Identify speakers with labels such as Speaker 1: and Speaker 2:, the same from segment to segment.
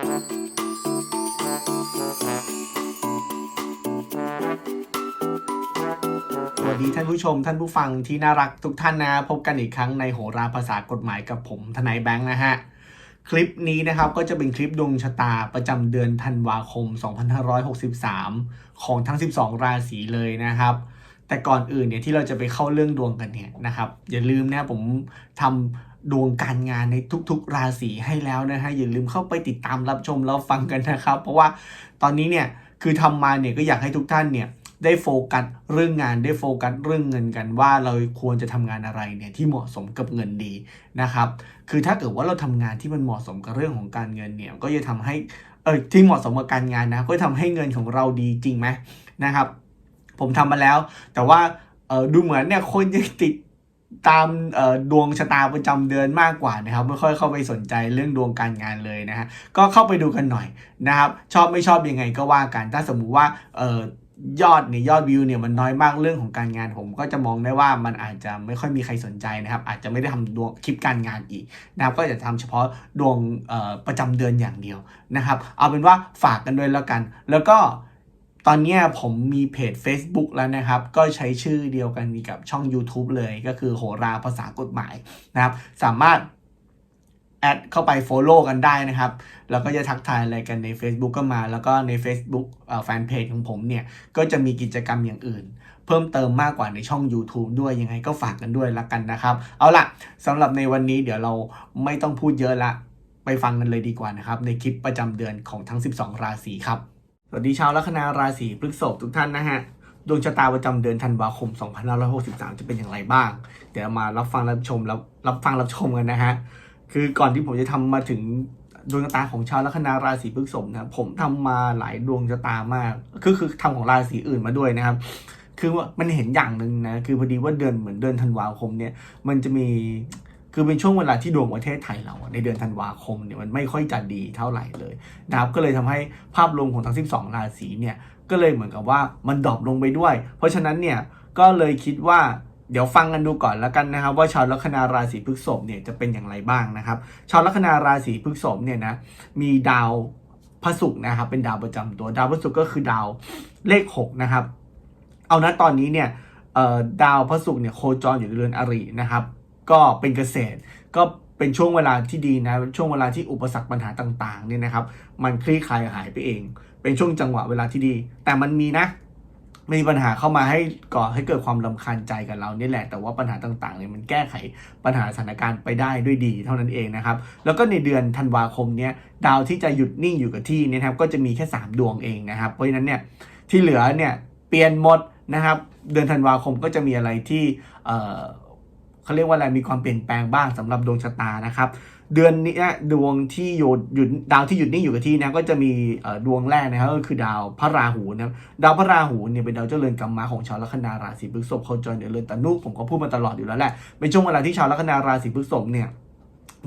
Speaker 1: สวัสดีท่านผู้ชมท่านผู้ฟังที่น่ารักทุกท่านนะพบกันอีกครั้งในโหราภาษากฎหมายกับผมทนายแบงค์นะฮะ คลิปนี้นะครับก็จะเป็นคลิปดวงชะตาประจำเดือนธันวาคม 2563 ของทั้ง 12 ราศีเลยนะครับแต่ก่อนอื่นเนี่ยที่เราจะไปเข้าเรื่องดวงกันเนี่ยนะครับอย่าลืมนะผมทำ ดวงการงานในทุกๆ ราศีให้แล้วนะฮะอย่าลืมเข้าไปติดตามรับชมแล้วฟังกันนะครับ เพราะว่าตอนนี้เนี่ยคือทำมาเนี่ยก็อยากให้ทุกท่านเนี่ยได้โฟกัสเรื่องงานได้โฟกัสเรื่องเงินกันว่าเราควรจะทำงานอะไรเนี่ยที่เหมาะสมกับเงินดีนะครับ คือถ้าเกิดว่าเราทำงานที่มันเหมาะสมกับเรื่องของการเงินเนี่ยก็จะทำให้เออที่เหมาะสมกับการงานนะก็จะทำให้เงินของเราดีจริงไหมนะครับ ผมทำมาแล้ว แต่ว่าเออดูเหมือนเนี่ยคนยังติด ตามดวงชะตาประจำเดือนมากกว่านะครับไม่ค่อยเข้าไปสนใจเรื่องดวงการงานเลยนะฮะก็เข้าไปดูกันหน่อยนะครับชอบไม่ชอบยังไงก็ว่ากันถ้าสมมุติว่ายอดเนี่ยยอดวิวเนี่ยมันน้อยมากเรื่องของการงานผม ก็จะมองได้ว่ามันอาจจะไม่ค่อยมีใครสนใจนะครับ อาจจะไม่ได้ทำดวงคลิปการงานอีกนะครับก็จะทำเฉพาะดวงประจำเดือนอย่างเดียวนะครับ เอาเป็นว่าฝากกันด้วยแล้วกัน แล้วก็ ตอนนี้ผมมีเพจ Facebook แล้วนะครับ ก็ใช้ชื่อเดียวกันกับช่อง YouTube เลยก็คือโหราภาษากฎหมายนะครับ สามารถแอดเข้าไป Follow กันได้นะครับ แล้วก็จะทักทายอะไรกันใน Facebook ก็มา แล้วก็ใน Facebook แฟนเพจของผมเนี่ย ก็จะมีกิจกรรมอย่างอื่น เพิ่มเติมมากกว่าในช่อง YouTube ด้วยยังไงก็ฝากกันด้วยละกันนะครับ เอาล่ะสำหรับในวันนี้เดี๋ยวเราไม่ต้องพูดเยอะละ ไปฟังกันเลยดีกว่านะครับ ในคลิปประจำเดือนของทั้ง 12 ราศีครับ สวัสดีชาวลัคนาราศีพฤษภทุกท่านนะฮะ ดวงชะตาประจำเดือนธันวาคม 2563 จะเป็นอย่างไรบ้าง เดี๋ยวมารับฟังรับชมแล้วรับฟังรับชมกันนะฮะ คือก่อนที่ผมจะทำมาถึงดวงชะตาของชาวลัคนาราศีพฤษภนะผมทำมาหลายดวงชะตามาก คือคือทำของราศีอื่นมาด้วยนะครับ คือว่ามันเห็นอย่างหนึ่งนะ คือพอดีว่าเดือนเหมือนเดือนธันวาคมเนี่ย มันจะมี คือเป็นช่วงเวลาที่ดวงประเทศไทยเราในเดือนธันวาคมเนี่ยมันไม่ค่อยจะดีเท่าไหร่เลยนะครับก็เลยทำให้ภาพรวมของทั้ง 12 ราศีเนี่ยก็เลยเหมือนกับว่ามันดรอปลงไปด้วย เพราะฉะนั้นเนี่ยก็เลยคิดว่าเดี๋ยวฟังกันดูก่อนแล้วกันนะครับ ว่าชาวลัคนาราศีพฤษภเนี่ยจะเป็นอย่างไรบ้างนะครับ ชาวลัคนาราศีพฤษภเนี่ยนะมีดาวพระศุกร์นะครับ เป็นดาวประจำตัวดาวพระศุกร์ก็คือดาวเลข6นะครับ เอานะตอนนี้เนี่ยดาวพระศุกร์เนี่ยโคจรอยู่ในเรือนอรินะครับ ก็เป็นเกษตร ก็เป็นช่วงเวลาที่ดีนะเป็นช่วงเวลาที่อุปสรรคปัญหาต่างๆเนี่ยนะครับ มันคลี่คลายหายไปเอง เป็นช่วงจังหวะเวลาที่ดี แต่มันมีนะมีปัญหาเข้ามาให้ก่อให้เกิดความลำคาญใจกับเราเนี่ยแหละ แต่ว่าปัญหาต่างๆเนี่ยมันแก้ไขปัญหาสถานการณ์ไปได้ด้วยดีเท่านั้นเองนะครับ แล้วก็ในเดือนธันวาคมเนี่ยดาวที่จะหยุดนิ่งอยู่กับที่เนี่ยนะครับก็จะมีแค่ 3 ดวงเองนะครับ เพราะฉะนั้นเนี่ยที่เหลือเนี่ยเปลี่ยนหมดนะครับ เดือนธันวาคมก็จะมีอะไรที่ เขาเรียกว่าอะไรมีความเปลี่ยนแปลงบ้างสำหรับดวงชะตานะครับ เดือนนี้ดวงที่หยุดหยุดดาวที่หยุดนิ่งอยู่กับที่นะก็จะมีดวงแรกนะครับก็คือดาวพระราหูนะดาวพระราหูเนี่ยเป็นดาวเจ้าเรือนกรรมะของชาวลัคนาราศีพฤษภเขาจรในเรือนตนุผมก็พูดมาตลอดอยู่แล้วแหละเป็นช่วงเวลาที่ชาวลัคนาราศีพฤษภเนี่ย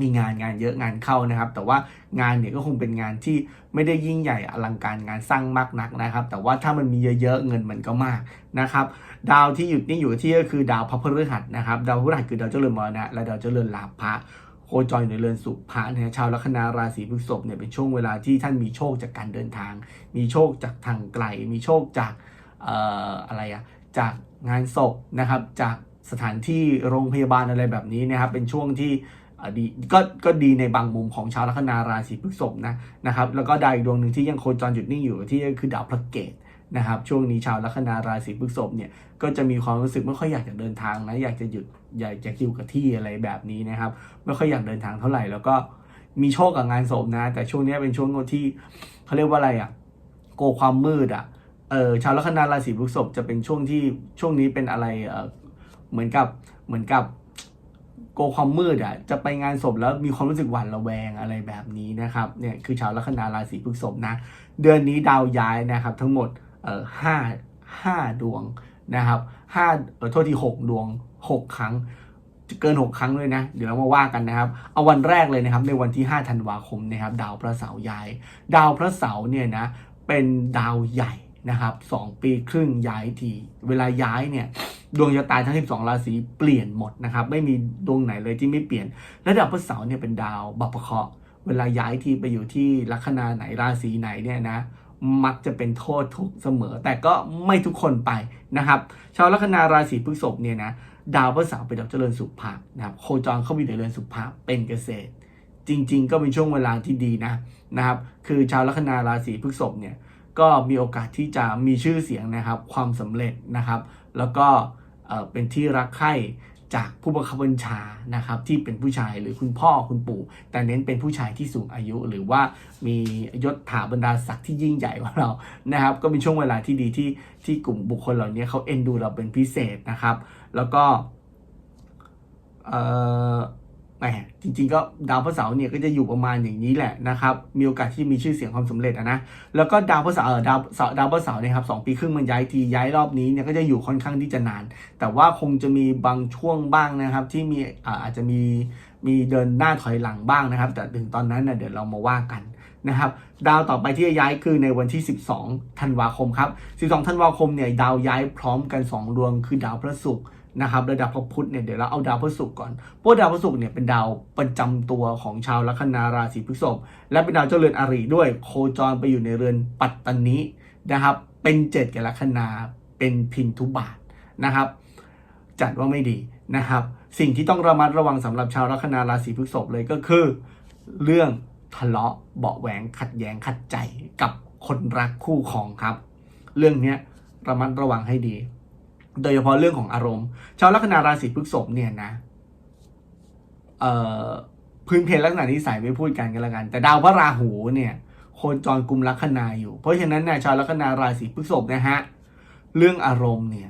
Speaker 1: มีงานงานเยอะงานเข้านะครับ แต่ว่างานเนี่ยก็คงเป็นงานที่ไม่ได้ยิ่งใหญ่อลังการงานสร้างมากนักนะครับ แต่ว่าถ้ามันมีเยอะๆเงินมันก็มากนะครับดาวที่หยุดนิ่อยู่ที่ก็คือดาวพระพฤหัสนะครับดาวพฤหัสคือดาวเจ้าเรือนมรณะและดาวเจ้าเรือนลาภะโคจรอยู่ในเรือนสุภะนะชาวลัคนาราศีพฤษภเนี่ยเป็นช่วงเวลาที่ท่านมีโชคจากการเดินทาง มีโชคจากทางไกล มีโชคจากเอ่ออะไรอะจากงานศพนะครับจากสถานที่โรงพยาบาลอะไรแบบนี้นะครับเป็นช่วงที่ ดีก็ก็ดีในบางมุมของชาวลัคนาราศีพฤษภนะนะครับแล้วก็ดาวอีกดวงหนึ่งที่ยังโคจรหยุดนิ่งอยู่ที่คือดาวพระเกตนะครับช่วงนี้ชาวลัคนาราศีพฤษภเนี่ยก็จะมีความรู้สึกไม่ค่อยอยากจะเดินทางนะอยากจะหยุดอยากจะอยู่กับที่อะไรแบบนี้นะครับไม่ค่อยอยากเดินทางเท่าไหร่แล้วก็มีโชคกับงานศพนะ แต่ช่วงนี้เป็นช่วงที่เขาเรียกว่าอะไรอะ่ะโกความมืดอะ่ะเออชาวลัคนาราศีพฤษภจะเป็นช่วงที่ช่วงนี้เป็นอะไรเออเหมือนกับเหมือนกับ โกความมืดอะจะไปงานศพแล้วมีความรู้สึกหวาดระแวงอะไรแบบนี้นะครับเนี่ยคือชาวลัคนาราศีพฤษภนะ เดือนนี้ดาวย้ายนะครับทั้งหมดเอ่อห้าห้าดวงนะครับห้าเออโทษทีหกดวงหกครั้งเกินหกครั้งเลยนะ เดี๋ยวเรามาว่ากันนะครับ เอาวันแรกเลยนะครับ ในวันที่5ธันวาคมนะครับ ดาวพระเสาร์ย้าย ดาวพระเสาร์เนี่ยนะ เป็นดาวใหญ่ นะครับสองปีครึ่งย้ายที เวลาย้ายเนี่ยดวงชะตาทั้ง 12 ราศีเปลี่ยนหมดนะครับ ไม่มีดวงไหนเลยที่ไม่เปลี่ยนและดาวพระเสาร์เนี่ยเป็นดาวบัพเคราะห์เวลาย้ายทีไปอยู่ที่ลัคนาไหนราศีไหนเนี่ยนะ มักจะเป็นโทษทุกเสมอ แต่ก็ไม่ทุกคนไปนะครับ ชาวลัคนาราศีพฤษภเนี่ยนะดาวพระเสาร์เป็นดาวเจริญสุภาพนะครับโคจรเข้าไปในเรือนสุภาพเป็นเกษตร จริง ๆ ก็เป็นช่วงเวลาที่ดีนะนะครับ คือชาวลัคนาราศีพฤษภเนี่ย ก็มีโอกาสที่จะมีชื่อเสียงนะครับ ความสำเร็จนะครับ แล้วก็เอ่อเป็นที่รักใคร่จากผู้บังคับบัญชานะครับ ที่เป็นผู้ชายหรือคุณพ่อคุณปู่ แต่เน้นเป็นผู้ชายที่สูงอายุ หรือว่ามียศถาบรรดาศักดิ์ที่ยิ่งใหญ่กว่าเรานะครับ ก็เป็นช่วงเวลาที่ดีที่ที่กลุ่มบุคคลเหล่านี้เขาเอ็นดูเราเป็นพิเศษนะครับ แล้วก็เอ่อ แหมจริงๆก็ดาวพระเสาร์เนี่ยก็จะอยู่ประมาณอย่างนี้แหละนะครับมีโอกาสที่มีชื่อเสียงความสำเร็จอะนะแล้วก็ดาวพระเสาร์ดาวเสาร์ดาวพระเสาร์เนี่ยครับสองปีครึ่งมันย้ายทีย้ายรอบนี้เนี่ยก็จะอยู่ค่อนข้างที่จะนาน แต่ว่าคงจะมีบางช่วงบ้างนะครับที่มีอาอาจจะมีมีเดินหน้าถอยหลังบ้างนะครับ แต่ถึงตอนนั้นเน่ยเดี๋ยวเรามาว่ากันนะครับดาวต่อไปที่จะย้ายคือในวันที่ 12 ธันวาคมครับ 12 ธันวาคมเนี่ยดาวย้ายพร้อมกัน 2 ดวงคือดาวพระศุกร์ นะครับและดาวพระพุธเนี่ยเดี๋ยวเราเอาดาวพระศุกร์ก่อนเพราะดาวพระศุกร์เนี่ยเป็นดาวประจำตัวของชาวลัคนาราศีพฤษภและเป็นดาวเจ้าเรือนอริด้วย โคจรไปอยู่ในเรือนปัตตานีนะครับเป็นเจ็ดกับลัคนาเป็นพินทุบาทนะครับ จัดว่าไม่ดีนะครับ สิ่งที่ต้องระมัดระวังสำหรับชาวลัคนาราศีพฤษภเลยก็คือ เรื่องทะเลาะเบาแหวงขัดแย้งขัดใจกับคนรักคู่ของครับ เรื่องนี้ระมัดระวังให้ดี โดยเฉพาะเรื่องของอารมณ์ ชาวลัคนาราศีพฤษภเนี่ยนะเอ่อพื้นเพลลักษณะนิสัยไม่พูดกันกันละกัน แต่ดาวพระราหูเนี่ยโคจรกลุ่มลัคนาอยู่ เพราะฉะนั้นเนี่ยชาวลัคนาราศีพฤษภนะฮะเรื่องอารมณ์เนี่ย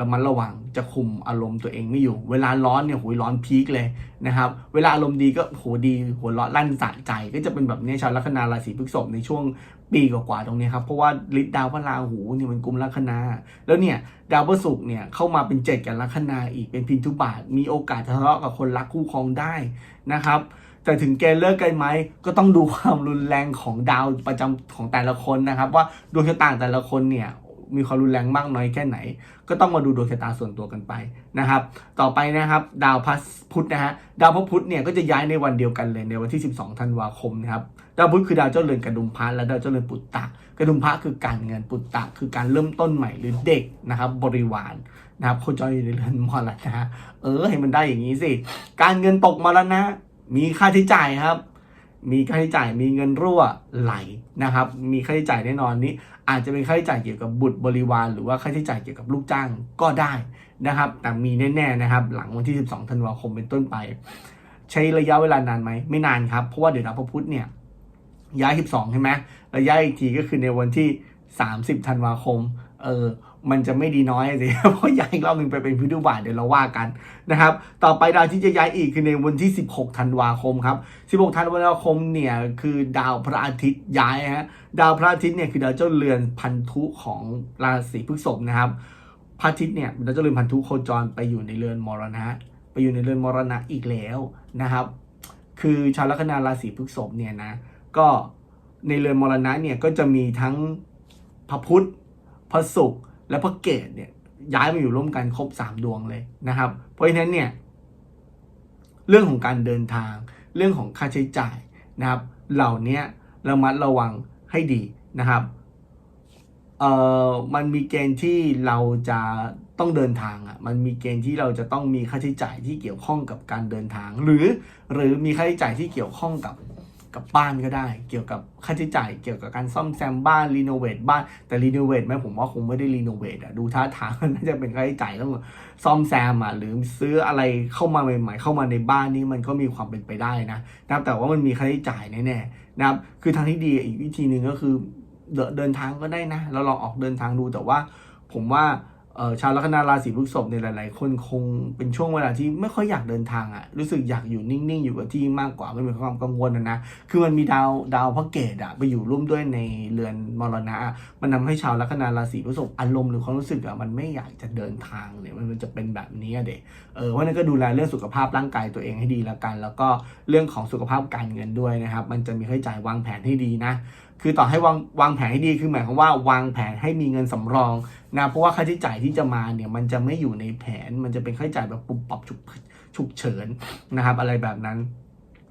Speaker 1: ระมัดระวังจะคุมอารมณ์ตัวเองไม่อยู่ เวลาร้อนเนี่ยโหยร้อนพีคเลยนะครับ เวลาอารมณ์ดีก็โหดีหัวเราะลั่นสะใจ ก็จะเป็นแบบนี้ชาวลัคนาราศีพฤษภในช่วงปีกว่าๆตรงนี้ครับ เพราะว่าฤทธิ์ดาวพระราหูเนี่ยมันกุมลัคนา แล้วเนี่ยดาวพฤหัสเนี่ยเข้ามาเป็นเจ็ดกับลัคนาอีกเป็นพินทุบาท มีโอกาสทะเลาะกับคนรักคู่ครองได้นะครับแต่ถึงเกเลิกกันไหมก็ต้องดูความรุนแรงของดาวประจำของแต่ละคนนะครับ ว่าดวงชะตาแต่ละคนเนี่ย มีความรุนแรงมากน้อยแค่ไหน ก็ต้องมาดูดวงชะตาส่วนตัวกันไปนะครับ ต่อไปนะครับ ดาวพระพุธนะฮะดาวพพุธเนี่ยก็จะย้ายในวันเดียวกันเลยในวันที่ 12ธันวาคมนะครับดาวพุธคือดาวเจ้าเรือนกระดุมพระและดาวเจ้าเรือนปุตตะกระดุมพระคือการเงินปุตตะคือการเริ่มต้นใหม่หรือเด็กนะครับ บริวารนะครับโคจรอยู่ในเรือนมรณะเออให้มันได้อย่างนี้สิการเงินตกมรณะมีค่าใช้จ่ายครับ มีค่าใช้จ่ายมีเงินรั่วไหลนะครับ มีค่าใช้จ่ายแน่นอนนี้ อาจจะเป็นค่าใช้จ่ายเกี่ยวกับบุตรบริวาร หรือว่าค่าใช้จ่ายเกี่ยวกับลูกจ้างก็ได้นะครับ แต่มีแน่ๆนะครับ หลังวันที่ 12ธันวาคมเป็นต้นไป ใช้ระยะเวลานานไหมไม่นานครับ เพราะว่าเดี๋ยวดาวพระพุธเนี่ยย้าย 12 ใช่ไหมแล้วย้ายอีกทีก็คือในวันที่ 30ธันวาคม เออ มันจะไม่ดีน้อยสิเพราะย้ายอีกรอบหนึ่งไปเป็นพิธุบาทเดี๋ยวเราว่ากันนะครับ ต่อไปดาวที่จะย้ายอีกคือในวันที่ 16 ธันวาคมครับ 16 ธันวาคมเนี่ยคือดาวพระอาทิตย์ย้ายฮะ ดาวพระอาทิตย์เนี่ยคือดาวเจ้าเรือนพันธุของราศีพฤษภนะครับ พระอาทิตย์เนี่ยดาวเจ้าเรือนพันธุโคจรไปอยู่ในเรือนมรณะ ไปอยู่ในเรือนมรณะอีกแล้วนะครับ คือชาวลัคนาราศีพฤษภเนี่ยนะ ก็ในเรือนมรณะเนี่ยก็จะมีทั้งพระพุธพระศุกร์ และพระเกตเนี่ยย้ายมาอยู่ร่วมกันครบ 3 ดวงเลยนะครับ เพราะฉะนั้นเนี่ยเรื่องของการเดินทาง เรื่องของค่าใช้จ่ายนะครับ เหล่านี้ระมัดระวังให้ดีนะครับเอ่อมันมีเกณฑ์ที่เราจะต้องเดินทางอะมันมีเกณฑ์ที่เราจะต้องมีค่าใช้จ่ายที่เกี่ยวข้องกับการเดินทาง หรือหรือมีค่าใช้จ่ายที่เกี่ยวข้องกับ กับบ้านก็ได้ เกี่ยวกับค่าใช้จ่ายเกี่ยวกับการซ่อมแซมบ้านรีโนเวทบ้านแต่รีโนเวทไหมผมว่าคงไม่ได้รีโนเวทอะดูท่าทางน่าจะเป็นค่าใช้จ่ายต้องซ่อมแซมอะหรือซื้ออะไรเข้ามาใหม่ ๆ เข้ามาในบ้านนี่มันก็มีความเป็นไปได้นะนะแต่ว่ามันมีค่าใช้จ่ายแน่ๆนะครับคือทางที่ดีอีกวิธีหนึ่งก็คือเดินทางก็ได้นะเราลองออกเดินทางดูแต่ว่าผมว่า ชาวลัคนาราศีพฤษภในยหลาย ๆ คนคงเป็นช่วงเวลาที่ไม่ค่อยอยากเดินทางอะรู้สึกอยากอยู่นิ่ง ๆ อยู่กับที่มากกว่าไม่มีความกังวลนะนะคือมันมีดาวดาวพระเกตอะไปอยู่ร่วมด้วยในเรือนมรณะ มันทำให้ชาวลัคนาราศีพฤษภอารมณ์หรือความรู้สึกอะมันไม่อยากจะเดินทางเลยมันมันจะเป็นแบบนี้เด็กเออเพราะนั้นก็ดูแลเรื่องสุขภาพร่างกายตัวเองให้ดีแล้วกัน แล้วก็เรื่องของสุขภาพการเงินด้วยนะครับ มันจะมีค่าใช้จ่ายวางแผนให้ดีนะ คือต่อให้วางวางแผนให้ดีคือหมายความว่าวางแผนให้มีเงินสำรองนะเพราะว่าค่าใช้จ่ายที่จะมาเนี่ยมันจะไม่อยู่ในแผน มันจะเป็นค่าใช้จ่ายแบบปุบปับฉุกฉุกเฉินนะครับ อะไรแบบนั้น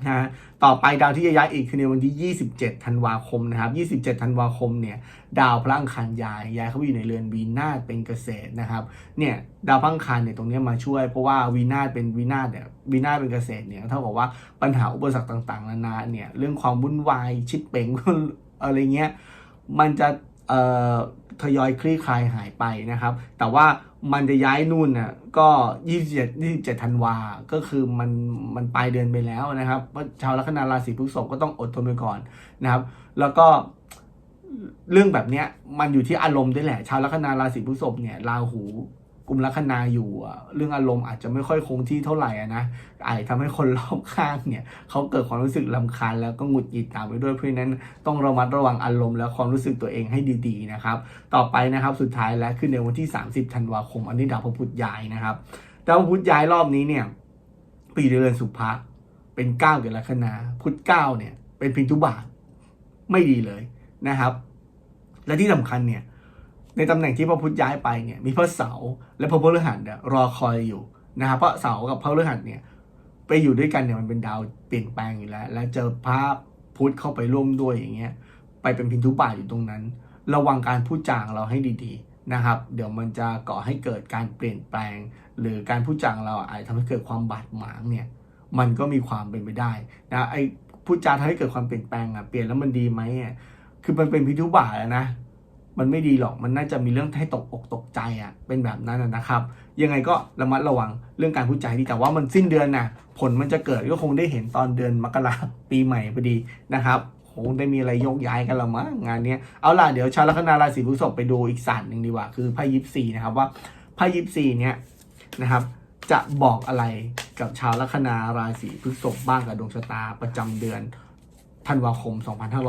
Speaker 1: นะฮะต่อไปดาวที่จะย้ายอีกคือในวันที่ 27 ธันวาคมนะครับ 27 ธันวาคมเนี่ยดาวพระอังคารย้ายย้ายเข้าไปอยู่ในเรือนวีนาศเป็นเกษตรนะครับเนี่ยดาวพระอังคารเนี่ยตรงนี้มาช่วยเพราะว่าวีนาศเป็นวีนาศเนี่ยวีนาศเป็นเกษตรเนี่ยเท่ากับว่าปัญหาอุปสรรคต่างๆนานาเนี่ยเรื่องความวุ่นวายชิดเป่ง อะไรเงี้ยมันจะเอ่อทยอยคลี่คลายหายไปนะครับ แต่ว่ามันจะย้ายนู่นน่ะก็27 27ธันวา ก็คือมันมันปลายเดือนไปแล้วนะครับเพราชาวลัคนาราศีพฤษภก็ต้องอดทนไปก่อนนะครับ แล้วก็เรื่องแบบเนี้ยมันอยู่ที่อารมณ์ด้วยแหละ ชาวลัคนาราศีพฤษภเนี่ยราหู กลุ่มลัคนาอยู่เรื่องอารมณ์อาจจะไม่ค่อยคงที่เท่าไหร่อะนะอาจจะทำให้คนรอบข้างเนี่ยเขาเกิดความรู้สึกลำคาญแล้วก็หงุดหงิดตามไปด้วยเพราะฉะนั้นต้องระมัดระวังอารมณ์และความรู้สึกตัวเองให้ดีๆนะครับ ต่อไปนะครับสุดท้ายแล้วคือในวันที่ 30 ธันวาคม อันนี้ดาวพระพุธย้ายนะครับดาวพระพุธย้ายรอบนี้เนี่ยปีเดือนสุภะเป็นเก้าเกี่ยวลัคนาพุธเก้าเนี่ยเป็นพินทุบาทไม่ดีเลยนะครับ และที่สำคัญเนี่ย ในตำแหน่งที่พระพุธย้ายไปเนี่ยมีพระเสาและพระพฤหัสเนี่ยรอคอยอยู่นะครับเพราะเสากับพระพฤหัสเนี่ยไปอยู่ด้วยกันเนี่ยมันเป็นดาวเปลี่ยนแปลงอยู่แล้ว และเจอพระพุธเข้าไปร่วมด้วยอย่างเงี้ยไปเป็นพินทุบาอยู่ตรงนั้น ระวังการพูดจางเราให้ดีๆนะครับ เดี๋ยวมันจะก่อให้เกิดการเปลี่ยนแปลง หรือการพูดจางเราอาจจะทำให้เกิดความบาดหมางเนี่ยมันก็มีความเป็นไปได้นะไอ้พูดจาทำให้เกิดความเปลี่ยนแปลงอะเปลี่ยนแล้วมันดีไหมอะคือมันเป็นพินทุบาแล้วนะ มันไม่ดีหรอกมันน่าจะมีเรื่องให้ตกอกตกใจอะ่ะเป็นแบบนั้นนะครับ ยังไงก็ระมัดระวังเรื่องการพูดจดีแต่ว่ามันสิ้นเดือนนะผลมันจะเกิดก็คงได้เห็นตอนเดือนมกราปีใหม่พอดีนะครับคงได้มีอะไรยกย้ายกันละมั้งงานเนี้ยเอาล่ะเดี๋ยวชาวลัคนาราศีพฤษภไปดูอีกศาสตร์หนึ่งดีกว่าคือไพ่ยิปซีนะครับว่าไพ่ยิปซีเนี้ยนะครับจะบอกอะไรกับชาวลัคนาราศีพฤษภบ้างกับดวงชะตาประจำเดือน ธันวาคม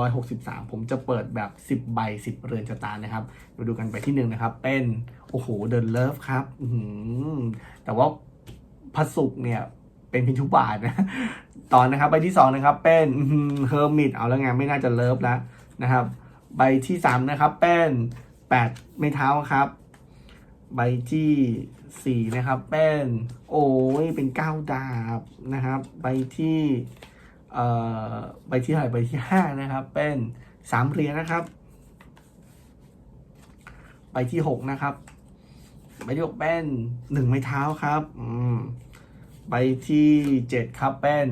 Speaker 1: 2563 ผมจะเปิดแบบ 10 ใบ 10 เรือนชะตานะครับ มาดูกันไปที่หนึ่งนะครับ เป็น โอ้โหเดินเลิฟครับอืแต่ว่าพระศุกร์เนี่ย เป็นพินทุบาทนะ ตอนนะครับ ใบที่สองนะครับ เป็นเฮอร์มิตเอาแล้วไงไม่น่าจะเลิฟแล้วนะครับ ใบที่สามนะครับ เป็นแปดไม้เท้าครับ ใบที่สี่นะครับ เป็น โอ้ยเป็นเก้าดาบนะครับ ใบที่ ใบที่เท่าไหร่ใบที่ห้านะครับ เป็นสามเหรียญนะครับ ใบที่หกนะครับ ใบที่หกเป็นหนึ่งไม้เท้าครับอืมใบที่เจ็ดครับเป็น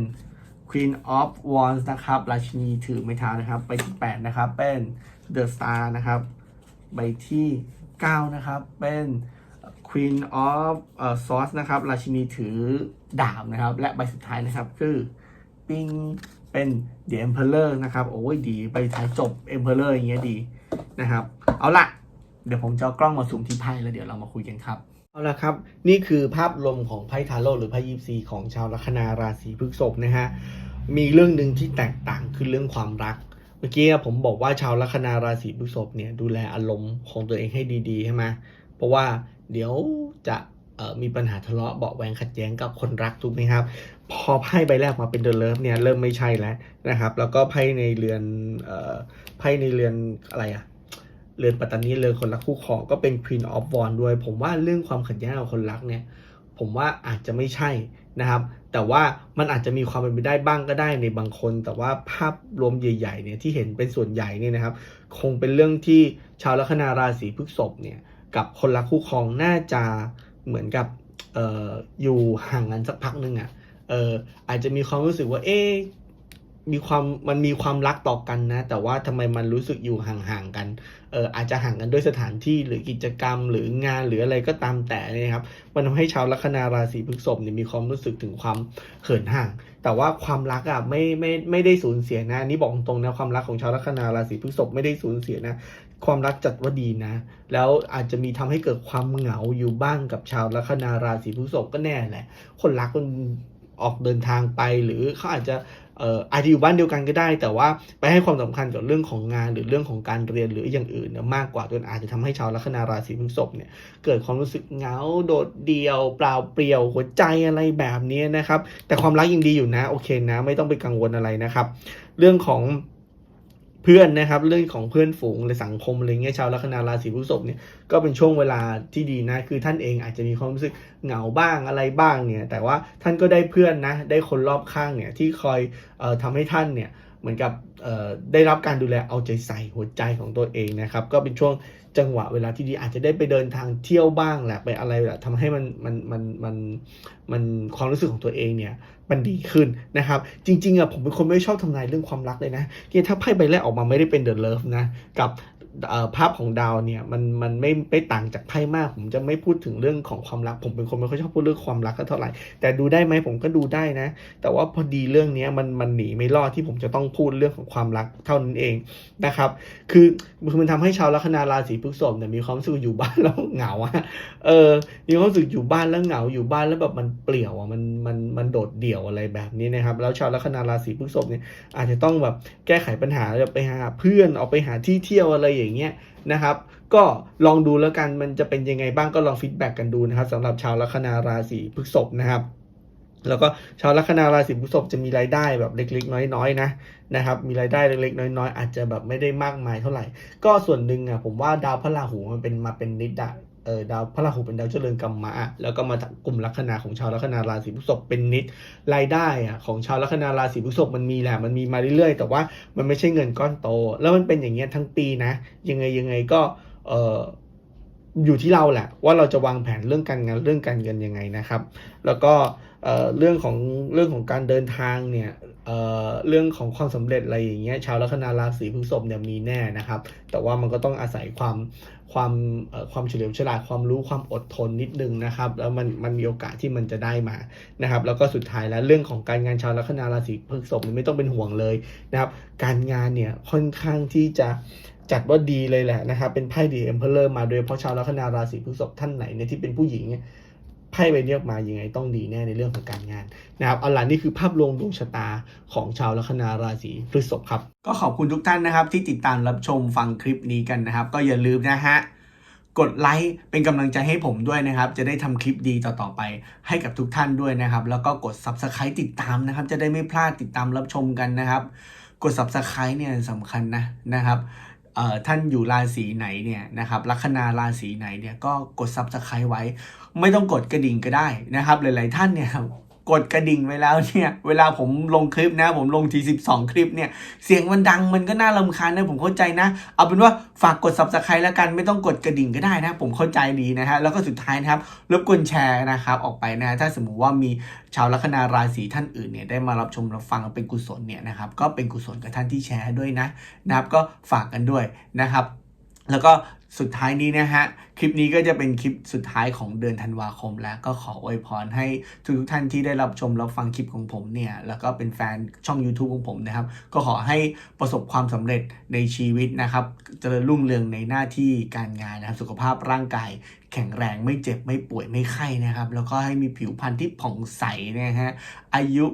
Speaker 1: Queen of Wands นะครับ ราชินีถือไม้เท้านะครับ ใบที่แปดนะครับ เป็น The Star นะครับ ใบที่เก้านะครับ เป็น Queen of เอ่อ Swords นะครับ ราชินีถือดาบนะครับ และใบสุดท้ายนะครับคือ ปิ้งเป็น The Emperor นะครับ โอ้ยดีไปท้ายจบ Emperor อย่างเงี้ยดีนะครับ เอาละเดี๋ยวผมจะกล้องมาซูมที่ไพ่แล้วเดี๋ยวเรามาคุยกันครับ เอาละครับ นี่คือภาพรวมของไพ่ทาโร่หรือไพ่ยิปซีของชาวลัคนาราศีพฤษภนะฮะมีเรื่องหนึ่งที่แตกต่างคือเรื่องความรัก เมื่อกี้ผมบอกว่าชาวลัคนาราศีพฤษภเนี่ยดูแลอารมณ์ของตัวเองให้ดีๆใช่ไหมเพราะว่าเดี๋ยวจะ มีปัญหาทะเลาะเบาแวงขัดแย้งกับคนรักถูกไหมครับ พอไพ่ใบแรกมาเป็นเดอะเลิฟเนี่ยเริ่มไม่ใช่แล้วนะครับ แล้วก็ไพ่ในเรือนไพ่ในเรือนอะไรอะเรือนปัตตานีเรือนคนรักคู่ครองก็เป็น Queen of w a n d ด้วย ผมว่าเรื่องความขัดแย้งกับคนรักเนี่ย ผมว่าอาจจะไม่ใช่นะครับ แต่ว่ามันอาจจะมีความเป็นไปได้บ้างก็ได้ในบางคน แต่ว่าภาพรวมใหญ่ๆเนี่ยที่เห็นเป็นส่วนใหญ่เนี่ยนะครับ คงเป็นเรื่องที่ชาวลัคนาราศีพฤษภเนี่ยกับคนรักคู่ครองน่าจะ เหมือนกับเอออยู่ห่างกันสักพักหนึ่งอะเอออาจจะมีความรู้สึกว่า เอ๊มีความมันมีความรักต่อกันนะ แต่ว่าทำไมมันรู้สึกอยู่ห่างๆกันเอออาจจะห่างกันด้วยสถานที่หรือกิจกรรม หรืองานหรืออะไรก็ตามแต่เนยครับ มันทำให้ชาวลัคนาราศีพฤษภเนี่ยมีความรู้สึกถึงความเหินห่าง แต่ว่าความรักอะไม่ไม่ไม่ได้สูญเสียนะนี่บอกตรงๆนะความรักของชาวลัคนาราศีพฤษภไม่ได้สูญเสียนะ ความรักจัดว่าดีนะ แล้วอาจจะมีทำให้เกิดความเหงาอยู่บ้างกับชาวลัคนาราศีพฤษภก็แน่แหละ คนรักมันออกเดินทางไปหรือเขาอาจจะเอ่ออาจจะอยู่บ้านเดียวกันก็ได้ แต่ว่าไปให้ความสำคัญกับเรื่องของงานหรือเรื่องของการเรียนหรืออย่างอื่นเนี่ยมากกว่าจนอาจจะทำให้ชาวลัคนาราศีพฤษภเนี่ยเกิดความรู้สึกเหงาโดดเดี่ยว เปล่าเปลี่ยวหัวใจอะไรแบบนี้นะครับ แต่ความรักยังดีอยู่นะโอเคนะ ไม่ต้องไปกังวลอะไรนะครับ เรื่องของ เพื่อนนะครับเรื่องของเพื่อนฝูงในสังคมอะไรเงี้ยชาวลัคนาราศีพฤษภเนี่ยก็เป็นช่วงเวลาที่ดีนะคือท่านเองอาจจะมีความรู้สึกเหงาบ้างอะไรบ้างเนี่ยแต่ว่าท่านก็ได้เพื่อนนะได้คนรอบข้างเนี่ยที่คอย ทำให้ท่านเนี่ยเหมือนกับเอ่อได้รับการดูแลเอาใจใส่หัวใจของตัวเองนะครับก็เป็นช่วงจังหวะเวลาที่ดีอาจจะได้ไปเดินทางเที่ยวบ้างแหละไปอะไรแหละทำให้มันมันมันมันมันความรู้สึกของตัวเองเนี่ยมันดีขึ้นนะครับ จริงๆอะผมเป็นคนไม่ชอบทำนายเรื่องความรักเลยนะเนี่ยถ้าไพ่ใบแรกออกมาไม่ได้เป็นเดอะเลิฟนะกับ ภาพของดาวเนี่ยมันมันไม่ไม่ต่างจากไพ่มาก ผมจะไม่พูดถึงเรื่องของความรัก ผมเป็นคนไม่ค่อยชอบพูดเรื่องความรักเท่าไหร่ แต่ดูได้ไหมผมก็ดูได้นะ แต่ว่าพอดีเรื่องนี้มันมันหนีไม่รอดที่ผมจะต้องพูดเรื่องของความรักเท่านั้นเองนะครับ คือคือมันทำให้ชาวลัคนาราศีพฤษภเนี่ยมีความรู้สึกอยู่บ้านแล้วเหงาอะเออมีความรู้สึกอยู่บ้านแล้วเหงาอยู่บ้านแล้วแบบมันเปลี่ยวอะมันมันมันโดดเดี่ยวอะไรแบบนี้นะครับแล้วชาวลัคนาราศีพฤษภเนี่ยอาจจะต้องแบบแก้ไขปัญหาแบบไปหาเพื่อนออกไปหาที่เที่ยวอะไรอย่างเงี้ยนะครับก็ลองดูแล้วกันมันจะเป็นยังไงบ้างก็ลองฟีดแบ็กกันดูนะครับสำหรับชาวลัคนาราศีพฤษภนะครับแล้วก็ชาวลัคนาราศีพฤษภจะมีรายได้แบบเล็ก ๆ น้อยๆนะนะครับ มีรายได้เล็ก ๆ น้อยๆอาจจะแบบไม่ได้มากมายเท่าไหร่ ก็ส่วนหนึ่งอะผมว่าดาวพระราหูมันเป็นมาเป็นนิดอะ เออดาวพระราหูเป็นดาวเจริญกรรมะอะแล้วก็มาจากกลุ่มลัคนาของชาวลัคนาราศีพฤษภเป็นนิดรายได้อะของชาวลัคนาราศีพฤษภมันมีแหละมันมีมาเรื่อยๆ แต่ว่ามันไม่ใช่เงินก้อนโต แล้วมันเป็นอย่างเงี้ยทั้งปีนะ ยังไงยังไงก็เอออยู่ที่เราแหละ ว่าเราจะวางแผนเรื่องการงานเรื่องการเงินยังไงนะครับ แล้วก็เออเรื่องของเรื่องของการเดินทางเนี่ย เเรื่องของความสำเร็จอะไรอย่างเงี้ยชาวลัคนาราศีพฤษภเนี่ยมีแน่นะครับ แต่ว่ามันก็ต้องอาศัยความความความเฉลียวฉลาดความรู้ความอดทนนิดนึงนะครับ แล้วมันมันมีโอกาสที่มันจะได้มานะครับ แล้วก็สุดท้ายแล้วเรื่องของการงานชาวลัคนาราศีพฤษภเนี่ยไม่ต้องเป็นห่วงเลยนะครับ การงานเนี่ยค่อนข้างที่จะจัดว่าดีเลยแหละนะครับ เป็นไพ่ดีเอ็มเพลเลอร์มาโดยเฉพาะชาวลัคนาราศีพฤษภท่านไหนเนี่ยที่เป็นผู้หญิงเนี่ย ไพ่ใบนี้ออกมายังไงต้องดีแน่ในเรื่องของการงานนะครับเอาล่ะนี่คือภาพรวมดวงชะตาของชาวลัคนาราศีพฤษภครับ ก็ขอบคุณทุกท่านนะครับ ที่ติดตามรับชมฟังคลิปนี้กันนะครับ ก็อย่าลืมนะฮะกดไลค์เป็นกำลังใจให้ผมด้วยนะครับ จะได้ทำคลิปดีต่อๆไปให้กับทุกท่านด้วยนะครับ แล้วก็กด Subscribe ติดตามนะครับ จะได้ไม่พลาดติดตามรับชมกันนะครับ กด Subscribe เนี่ยสำคัญนะนะครับ ท่านอยู่ราศีไหนเนี่ยนะครับลัคนาราศีไหนเนี่ยก็กด Subscribe ไว้ ไม่ต้องกดกระดิ่งก็ได้นะครับ หลาย ๆ ท่านเนี่ย กดกระดิ่งไว้แล้วเนี่ย เวลาผมลงคลิปนะ ผมลงที 12 คลิปเนี่ย เสียงมันดังมันก็น่ารำคาญนะ ผมเข้าใจนะ เอาเป็นว่าฝากกด subscribe แล้วกันไม่ต้องกดกระดิ่งก็ได้นะ ผมเข้าใจดีนะฮะ แล้วก็สุดท้ายนะครับ รบกวนแชร์นะครับ ออกไปนะ ถ้าสมมุติว่ามีชาวลัคนาราศีท่านอื่นเนี่ยได้มารับชมรับฟังเป็นกุศลเนี่ยนะครับ ก็เป็นกุศลกับท่านที่แชร์ด้วยนะนะครับ ก็ฝากกันด้วยนะครับแล้วก็ สุดท้ายนี้นะฮะ คลิปนี้ก็จะเป็นคลิปสุดท้ายของเดือนธันวาคมแล้ว ก็ขออวยพรให้ทุกๆท่านที่ได้รับชมรับฟังคลิปของผมเนี่ย แล้วก็เป็นแฟนช่อง YouTube ของผมนะครับ ก็ขอให้ประสบความสำเร็จในชีวิตนะครับเจริญรุ่งเรืองในหน้าที่การงานนะครับ สุขภาพร่างกายแข็งแรงไม่เจ็บไม่ป่วยไม่ไข้นะครับ แล้วก็ให้มีผิวพรรณที่ผ่องใสนะฮะอายุ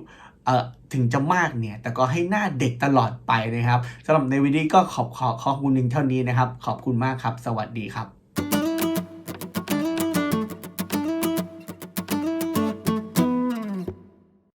Speaker 1: ถึงจะมากเนี่ย แต่ก็ให้หน้าเด็กตลอดไปนะครับสำหรับในวิดีโอก็ขอบขอขอบคุณหนึ่งเท่านี้นะครับ ขอบคุณมากครับ สวัสดีครับ